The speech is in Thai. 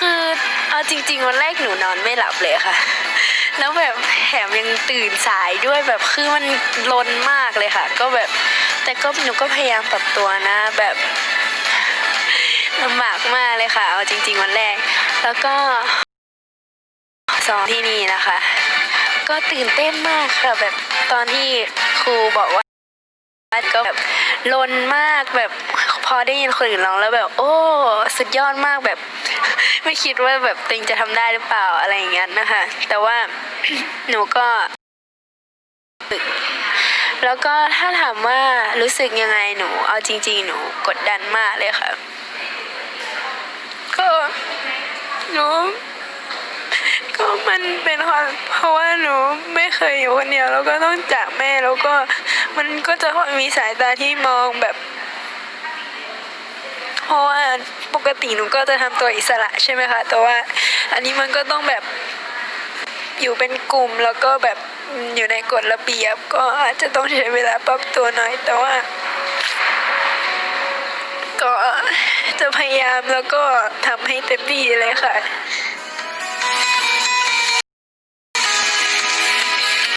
คือเอาจริง ๆ วันแรกหนูนอนไม่หลับเลยค่ะ แล้วแบบแถมยังตื่นสายด้วยแบบคือมันลนมากเลยค่ะ ก็แบบแต่ก็หนูก็พยายามปรับตัวนะแบบลำบากมากเลยค่ะ เอาจริง ๆ วันแรก แล้วก็สอนที่นี่นะคะ ก็ตื่นเต้นมากค่ะแบบตอนที่ครูบอกว่าก็แบบลนมากแบบ อได้ยินคนอื่นร้องแล้วแบบ โอ้ สุดยอดมากแบบ ไม่คิดว่าแบบตัวเองจะทำได้หรือเปล่าอะไรอย่างเงี้ยนะคะ แต่ว่าหนูก็ฝึกแล้วก็ถ้าถามว่ารู้สึกยังไงหนู เอาจริง ๆ หนูกดดันมากเลยค่ะ ก็หนูก็มันเป็นความเพราะว่าหนูไม่เคยอยู่คนเดียวแล้วก็ต้องจากแม่แล้วก็มันก็จะมีสายตาที่มองแบบ เพราะว่าปกติหนูก็จะทำตัวอิสระใช่ไหมคะ แต่ว่าอันนี้มันก็ต้องแบบอยู่เป็นกลุ่มแล้วก็แบบอยู่ในกฎระเบียบ ก็อาจจะต้องใช้เวลาปรับตัวหน่อย แต่ว่า ก็จะพยายามแล้วก็ทำให้เต็มที่เลยค่ะ